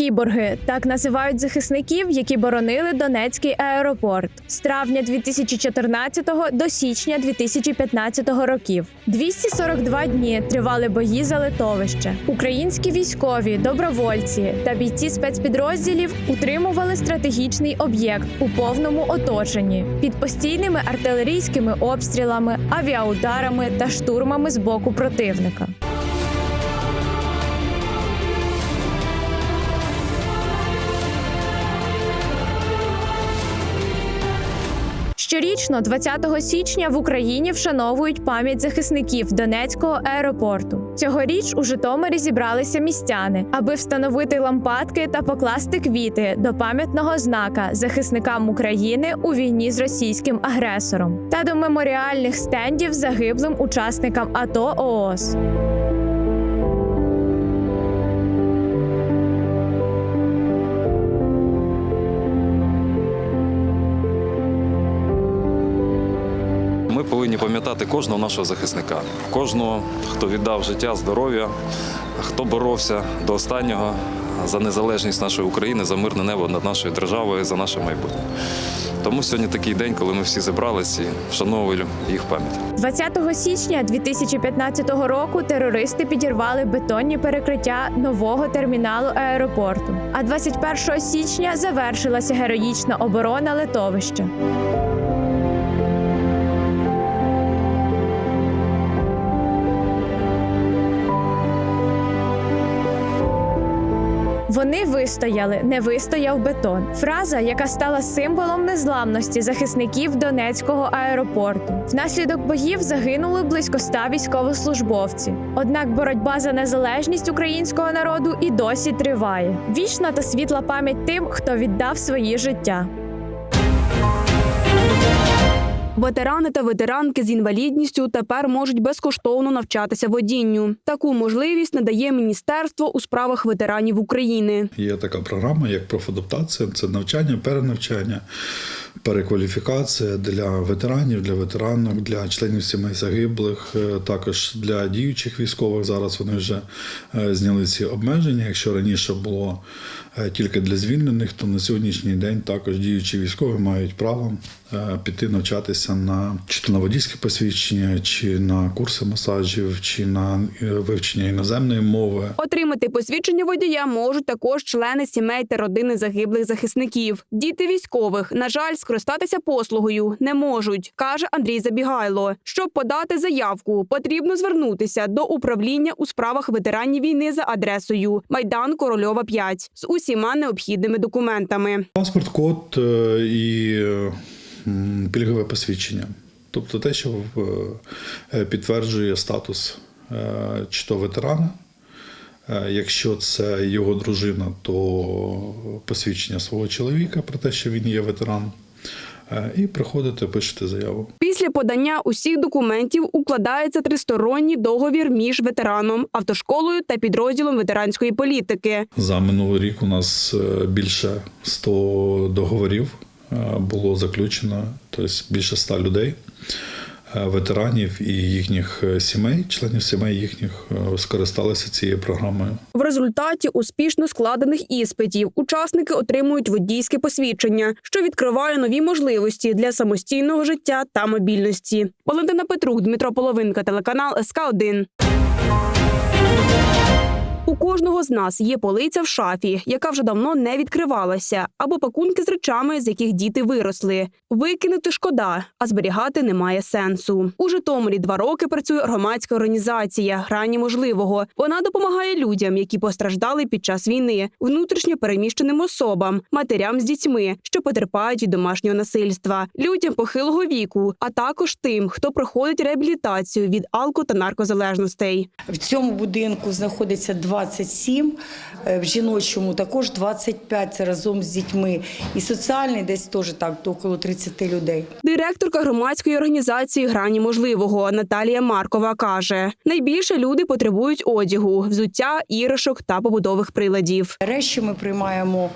Кіборги так називають захисників, які боронили Донецький аеропорт з травня 2014 до січня 2015 років. 242 дні тривали бої за литовище. Українські військові, добровольці та бійці спецпідрозділів утримували стратегічний об'єкт у повному оточенні під постійними артилерійськими обстрілами, авіаударами та штурмами з боку противника. Щорічно, 20 січня, в Україні вшановують пам'ять захисників Донецького аеропорту. Цьогоріч у Житомирі зібралися містяни, аби встановити лампадки та покласти квіти до пам'ятного знака захисникам України у війні з російським агресором та до меморіальних стендів загиблим учасникам АТО ООС. Повинні пам'ятати кожного нашого захисника, кожного, хто віддав життя, здоров'я, хто боровся до останнього за незалежність нашої України, за мирне небо над нашою державою, за наше майбутнє. Тому сьогодні такий день, коли ми всі зібралися і вшановуємо їх пам'ять. 20 січня 2015 року терористи підірвали бетонні перекриття нового терміналу аеропорту. А 21 січня завершилася героїчна оборона литовища. Вони вистояли, не вистояв бетон. Фраза, яка стала символом незламності захисників Донецького аеропорту. Внаслідок боїв загинули близько ста військовослужбовців. Однак боротьба за незалежність українського народу і досі триває. Вічна та світла пам'ять тим, хто віддав свої життя. Ветерани та ветеранки з інвалідністю тепер можуть безкоштовно навчатися водінню. Таку можливість надає Міністерство у справах ветеранів України. Є така програма, як профадаптація, це навчання, перенавчання, перекваліфікація для ветеранів, для ветеранок, для членів сімей загиблих, е, також для діючих військових. Зараз вони вже е, зняли ці обмеження. Якщо раніше було е, тільки для звільнених, то на сьогоднішній день також діючі військові мають право піти навчатися на чи то на водійське посвідчення, чи на курси масажів, чи на вивчення іноземної мови. Отримати посвідчення водія можуть також члени сімей та родини загиблих захисників. Діти військових, на жаль, скористатися послугою не можуть, каже Андрій Забігайло. Щоб подати заявку, потрібно звернутися до управління у справах ветеранів війни за адресою Майдан Корольова 5 з усіма необхідними документами. Паспорт, код е, і е, пільгове посвідчення. Тобто те, що е, підтверджує статус чи то ветерана. Якщо це його дружина, то посвідчення свого чоловіка про те, що він є ветеран. І приходите, пишете заяву. Після подання усіх документів укладається тристоронній договір між ветераном, автошколою та підрозділом ветеранської політики. За минулий рік у нас е, більше 100 договорів е, було заключено, тобто більше 100 людей, ветеранів і їхніх е, сімей, членів сімей їхніх е, скористалися цією програмою. В результаті успішно складених іспитів учасники отримують водійське посвідчення, що відкриває нові можливості для самостійного життя та мобільності. Валентина Петрук, Дмитро Половинка, телеканал СК 1 у кожного з нас є полиця в шафі, яка вже давно не відкривалася, або пакунки з речами, з яких діти виросли. Викинути шкода, а зберігати немає сенсу. У Житомирі два роки працює громадська організація Грані можливого. Вона допомагає людям, які постраждали під час війни, внутрішньо переміщеним особам, матерям з дітьми, що потерпають від домашнього насильства, людям похилого віку, а також тим, хто проходить реабілітацію від алко та наркозалежностей. В цьому будинку знаходиться 27, е, в жіночому також 25, це разом з дітьми. І соціальний десь теж так, до около 30 людей. Директорка громадської організації Грані можливого Наталія Маркова каже: найбільше люди потребують одягу, взуття, іграшок та побудових приладів. Речі ми приймаємо.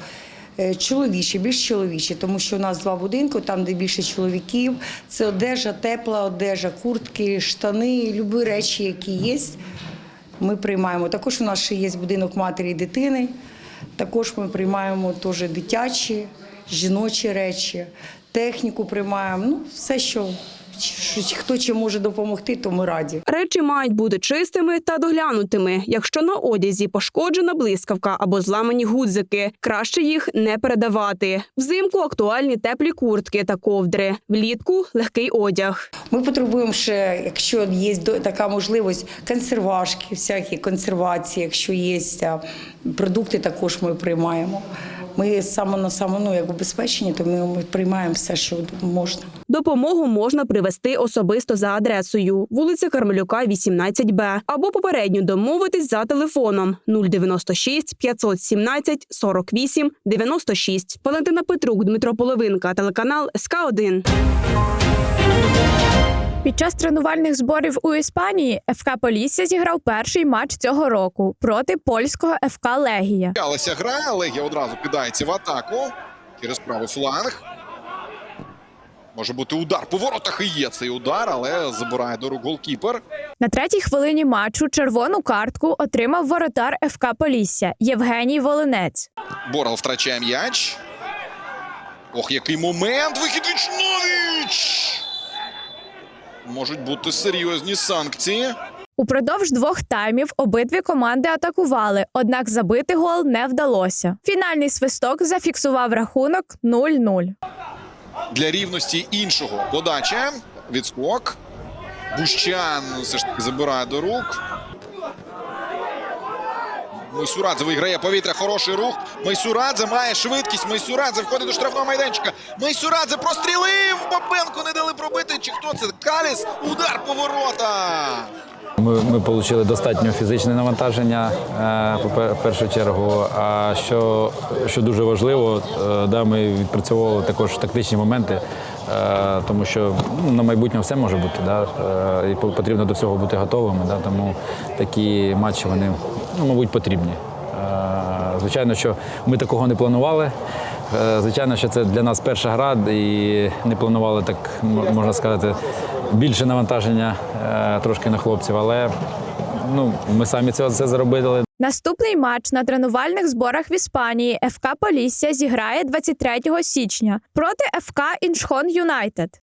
е, Чоловічі, більш чоловічі, тому що у нас два будинки, там, де більше чоловіків. Це одежа, тепла одежа, куртки, штани, любі речі, які є, ми приймаємо. Також у нас ще є будинок матері і дитини. Також ми приймаємо теж дитячі, жіночі речі, техніку приймаємо. Ну, все, що, хто чим може допомогти, то ми раді. Речі мають бути чистими та доглянутими. Якщо на одязі пошкоджена блискавка або зламані гудзики, краще їх не передавати. Взимку актуальні теплі куртки та ковдри, влітку легкий одяг. Ми потребуємо ще, якщо є така можливість, консервашки, всякі консервації, якщо є продукти, також ми приймаємо. Ми саме на саме ну, як убезпечені, то ми приймаємо все, що можна. Допомогу можна привезти особисто за адресою вулиця Кармелюка, 18Б, або попередньо домовитись за телефоном 096 517 48 96. Валентина Петрук, Дмитро Половинка, телеканал СК 1 Під час тренувальних зборів у Іспанії ФК Полісся зіграв перший матч цього року проти польського ФК Легія. Алися гра, Легія одразу кидається в атаку через правий фланг. Може бути удар по воротах і є цей удар, але забирає до рук голкіпер. На третій хвилині матчу червону картку отримав воротар ФК Полісся Євгеній Волинець. Борал втрачає м'яч. Ох, який момент! Вихід Вічновіч! Можуть бути серйозні санкції. Упродовж двох таймів обидві команди атакували, однак забити гол не вдалося. Фінальний свисток зафіксував рахунок 0-0. Для рівності іншого подача. Відскок. Бущан все ж таки забирає до рук. Майсурадзе виграє повітря, хороший рух. Майсурадзе має швидкість. Майсурадзе входить до штрафного майданчика. Майсурадзе прострілив. Бабенко не дали. Чи хто це? Каліс. Удар по ворота. Ми, ми отримали достатньо фізичне навантаження е, в першу чергу. А що, що дуже важливо, е, да, ми відпрацьовували також тактичні моменти, е, тому що ну, на майбутнє все може бути. Да, і потрібно до всього бути готовими. Да, тому такі матчі вони, ну, мабуть, потрібні. Звичайно, що ми такого не планували. Е, Звичайно, що це для нас перша гра, і не планували так, можна сказати, більше навантаження е, трошки на хлопців, але ну, ми самі це, це зробили. Наступний матч на тренувальних зборах в Іспанії ФК Полісся зіграє 23 січня проти ФК Іншхон Юнайтед.